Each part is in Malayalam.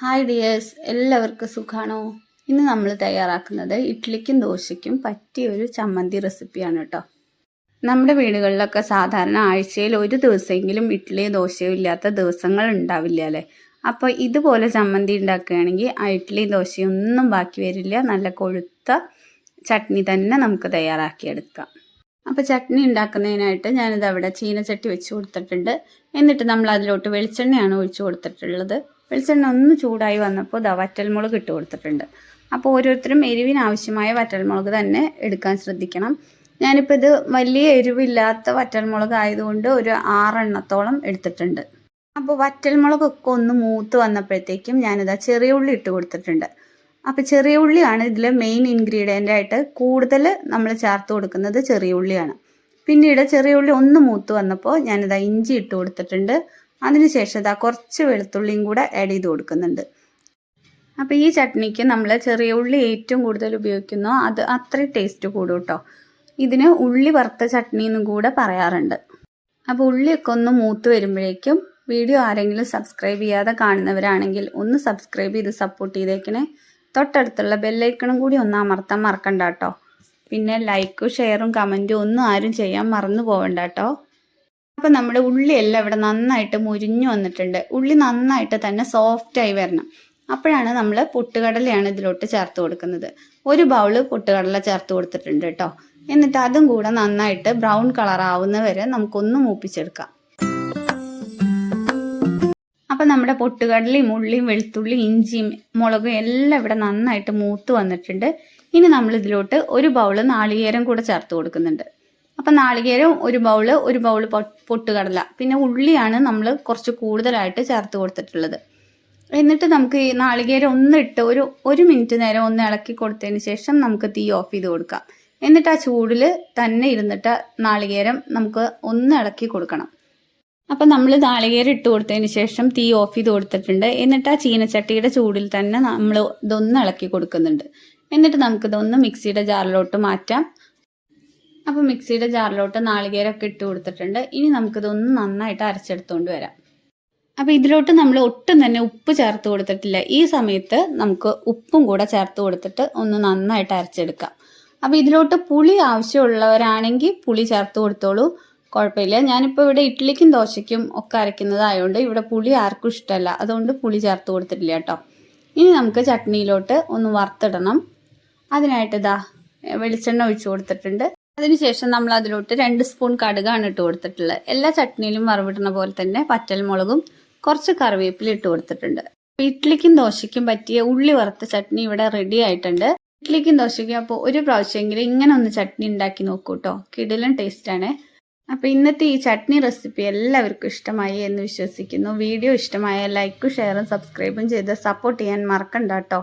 ഹായ് ഡിയേഴ്സ് എല്ലാവർക്കും സുഖാണോ? ഇന്ന് നമ്മൾ തയ്യാറാക്കുന്നത് ഇഡ്ഡലിക്കും ദോശയ്ക്കും പറ്റിയ ഒരു ചമ്മന്തി റെസിപ്പിയാണ് കേട്ടോ. നമ്മുടെ വീടുകളിലൊക്കെ സാധാരണ ആഴ്ചയിൽ ഒരു ദിവസമെങ്കിലും ഇഡ്ഡലിയോ ദോശയോ ഇല്ലാത്ത ദിവസങ്ങൾ ഉണ്ടാവില്ല അല്ലേ? അപ്പോൾ ഇതുപോലെ ചമ്മന്തി ഉണ്ടാക്കുകയാണെങ്കിൽ ആ ഇഡ്ഡലി ദോശയൊന്നും ബാക്കി വരില്ല. നല്ല കൊഴുത്ത ചട്നി തന്നെ നമുക്ക് തയ്യാറാക്കിയെടുക്കാം. അപ്പോൾ ചട്നി ഉണ്ടാക്കുന്നതിനായിട്ട് ഞാനിത് അവിടെ ചീനച്ചട്ടി വെച്ച് കൊടുത്തിട്ടുണ്ട്. എന്നിട്ട് നമ്മൾ അതിലോട്ട് വെളിച്ചെണ്ണയാണ് ഒഴിച്ചു കൊടുത്തിട്ടുള്ളത്. വെളിച്ചെണ്ണ ഒന്ന് ചൂടായി വന്നപ്പോൾ ദാ വറ്റൽമുളക് ഇട്ട് കൊടുത്തിട്ടുണ്ട്. അപ്പോൾ ഓരോരുത്തരും എരിവിന് ആവശ്യമായ വറ്റൽമുളക് തന്നെ എടുക്കാൻ ശ്രദ്ധിക്കണം. ഞാനിപ്പോൾ ഇത് വലിയ എരിവില്ലാത്ത വറ്റൽമുളക് ആയതുകൊണ്ട് ഒരു ആറെണ്ണത്തോളം എടുത്തിട്ടുണ്ട്. അപ്പോൾ വറ്റൽമുളകൊക്കെ ഒന്ന് മൂത്ത് വന്നപ്പോഴത്തേക്കും ഞാനിതാ ചെറിയ ഉള്ളി ഇട്ട് കൊടുത്തിട്ടുണ്ട്. അപ്പോൾ ചെറിയ ഉള്ളിയാണ് ഇതിൽ മെയിൻ ഇൻഗ്രീഡിയന്റ് ആയിട്ട് കൂടുതൽ നമ്മൾ ചേർത്ത് കൊടുക്കുന്നത് ചെറിയ ഉള്ളിയാണ്. പിന്നീട് ചെറിയ ഉള്ളി ഒന്ന് മൂത്ത് വന്നപ്പോൾ ഞാനിതാ ഇഞ്ചി ഇട്ട് കൊടുത്തിട്ടുണ്ട്. അതിനുശേഷം ഇതാ കുറച്ച് വെളുത്തുള്ളിയും കൂടെ ആഡ് ചെയ്ത് കൊടുക്കുന്നുണ്ട്. അപ്പോൾ ഈ ചട്നിക്ക് നമ്മൾ ചെറിയ ഉള്ളി ഏറ്റവും കൂടുതൽ ഉപയോഗിക്കുന്നു അത് അത്രയും ടേസ്റ്റ് കൂടും കേട്ടോ. ഇതിന് ഉള്ളി വറുത്ത ചട്നി എന്നും കൂടെ പറയാറുണ്ട്. അപ്പോൾ ഉള്ളിയൊക്കെ ഒന്ന് മൂത്ത് വരുമ്പോഴേക്കും വീഡിയോ ആരെങ്കിലും സബ്സ്ക്രൈബ് ചെയ്യാതെ കാണുന്നവരാണെങ്കിൽ ഒന്ന് സബ്സ്ക്രൈബ് ചെയ്ത് സപ്പോർട്ട് ചെയ്തേക്കണേ. തൊട്ടടുത്തുള്ള ബെല്ലൈക്കണും കൂടി ഒന്ന് അമർത്താൻ മറക്കണ്ട കേട്ടോ. പിന്നെ ലൈക്കും ഷെയറും കമന്റും ഒന്നും ആരും ചെയ്യാൻ മറന്നു പോകണ്ട കേട്ടോ. അപ്പോൾ നമ്മുടെ ഉള്ളിയെല്ലാം ഇവിടെ നന്നായിട്ട് മുരിഞ്ഞു വന്നിട്ടുണ്ട്. ഉള്ളി നന്നായിട്ട് തന്നെ സോഫ്റ്റ് ആയി വരണം. അപ്പോഴാണ് നമ്മൾ പൊട്ടുകടലയാണ് ഇതിലോട്ട് ചേർത്ത് കൊടുക്കുന്നത്. ഒരു ബൗൾ പൊട്ടുകടല ചേർത്ത് കൊടുത്തിട്ടുണ്ട് കേട്ടോ. എന്നിട്ട് അതും കൂടെ നന്നായിട്ട് ബ്രൗൺ കളർ ആവുന്ന വരെ നമുക്കൊന്ന് മൂപ്പിച്ചെടുക്കാം. അപ്പം നമ്മുടെ പൊട്ടുകടലയും ഉള്ളിയും വെളുത്തുള്ളിയും ഇഞ്ചിയും മുളകും എല്ലാം ഇവിടെ നന്നായിട്ട് മൂത്ത് വന്നിട്ടുണ്ട്. ഇനി നമ്മൾ ഇതിലോട്ട് ഒരു ബൗൾ നാളികേരം കൂടെ ചേർത്ത് കൊടുക്കുന്നുണ്ട്. അപ്പം നാളികേരം ഒരു ബൗൾ ഒരു ബൗൾ പൊട്ടുകടല. പിന്നെ ഉള്ളിയാണ് നമ്മൾ കുറച്ച് കൂടുതലായിട്ട് ചേർത്ത് കൊടുത്തിട്ടുള്ളത്. എന്നിട്ട് നമുക്ക് ഈ നാളികേരം ഒന്നിട്ട് ഒരു ഒരു മിനിറ്റ് നേരം ഒന്ന് ഇളക്കി കൊടുത്തതിന് ശേഷം നമുക്ക് തീ ഓഫ് ചെയ്ത് കൊടുക്കാം. എന്നിട്ട് ആ ചൂടിൽ തന്നെ ഇരുന്നിട്ട് നാളികേരം നമുക്ക് ഒന്ന് ഇളക്കി കൊടുക്കണം. അപ്പം നമ്മൾ നാളികേരം ഇട്ട് കൊടുത്തതിന് ശേഷം തീ ഓഫ് ചെയ്ത് കൊടുത്തിട്ടുണ്ട്. എന്നിട്ട് ആ ചീനച്ചട്ടിയുടെ ചൂടിൽ തന്നെ നമ്മൾ ഇതൊന്ന് ഇളക്കി കൊടുക്കുന്നുണ്ട്. എന്നിട്ട് നമുക്കിതൊന്ന് മിക്സിയുടെ ജാറിലോട്ട് മാറ്റാം. അപ്പോൾ മിക്സിയുടെ ജാറിലോട്ട് നാളികേരമൊക്കെ ഇട്ട് കൊടുത്തിട്ടുണ്ട്. ഇനി നമുക്കിതൊന്ന് നന്നായിട്ട് അരച്ചെടുത്തുകൊണ്ട് വരാം. അപ്പോൾ ഇതിലോട്ട് നമ്മൾ ഒട്ടും തന്നെ ഉപ്പ് ചേർത്ത് കൊടുത്തിട്ടില്ല. ഈ സമയത്ത് നമുക്ക് ഉപ്പും കൂടെ ചേർത്ത് കൊടുത്തിട്ട് ഒന്ന് നന്നായിട്ട് അരച്ചെടുക്കാം. അപ്പോൾ ഇതിലോട്ട് പുളി ആവശ്യമുള്ളവരാണെങ്കിൽ പുളി ചേർത്ത് കൊടുത്തോളൂ. കുഴപ്പമില്ല. ഞാനിപ്പോൾ ഇവിടെ ഇഡ്ഡലിക്കും ദോശയ്ക്കും ഒക്കെ അരയ്ക്കുന്നതായതുകൊണ്ട് ഇവിടെ പുളി ആർക്കും ഇഷ്ടമല്ല. അതുകൊണ്ട് പുളി ചേർത്ത് കൊടുത്തിട്ടില്ല കേട്ടോ. ഇനി നമുക്ക് ചട്നിയിലോട്ട് ഒന്ന് വറുത്തിടണം. അതിനായിട്ട് ഇതാ വെളിച്ചെണ്ണ ഒഴിച്ചു കൊടുത്തിട്ടുണ്ട്. അതിനുശേഷം നമ്മൾ അതിലോട്ട് രണ്ട് സ്പൂൺ കടുകാണ് ഇട്ട് കൊടുത്തിട്ടുള്ളത്. എല്ലാ ചട്നിയിലും വറവിടുന്ന പോലെ തന്നെ പറ്റൽമുളകും കുറച്ച് കറിവേപ്പില ഇട്ട് കൊടുത്തിട്ടുണ്ട്. ഇഡ്ഡലിക്കും ദോശയ്ക്കും പറ്റിയ ഉള്ളി വറുത്ത ചട്നി ഇവിടെ റെഡി ആയിട്ടുണ്ട്. ഇഡ്ഡലിക്കും ദോശയ്ക്കും അപ്പോൾ ഒരു പ്രാവശ്യമെങ്കിലും ഇങ്ങനെ ഒന്ന് ചട്നി ഉണ്ടാക്കി നോക്കൂ കേട്ടോ കിടിലൻ ടേസ്റ്റാണ് അപ്പോൾ ഇന്നത്തെ ഈ ചട്നി റെസിപ്പി എല്ലാവർക്കും ഇഷ്ടമായി എന്ന് വിശ്വസിക്കുന്നു. വീഡിയോ ഇഷ്ടമായ ലൈക്കും ഷെയറും സബ്സ്ക്രൈബും ചെയ്ത് സപ്പോർട്ട് ചെയ്യാൻ മറക്കണ്ട കേട്ടോ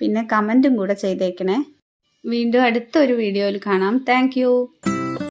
പിന്നെ കമന്റും കൂടെ ചെയ്തേക്കണേ. വീണ്ടും അടുത്ത ഒരു വീഡിയോയിൽ കാണാം. താങ്ക്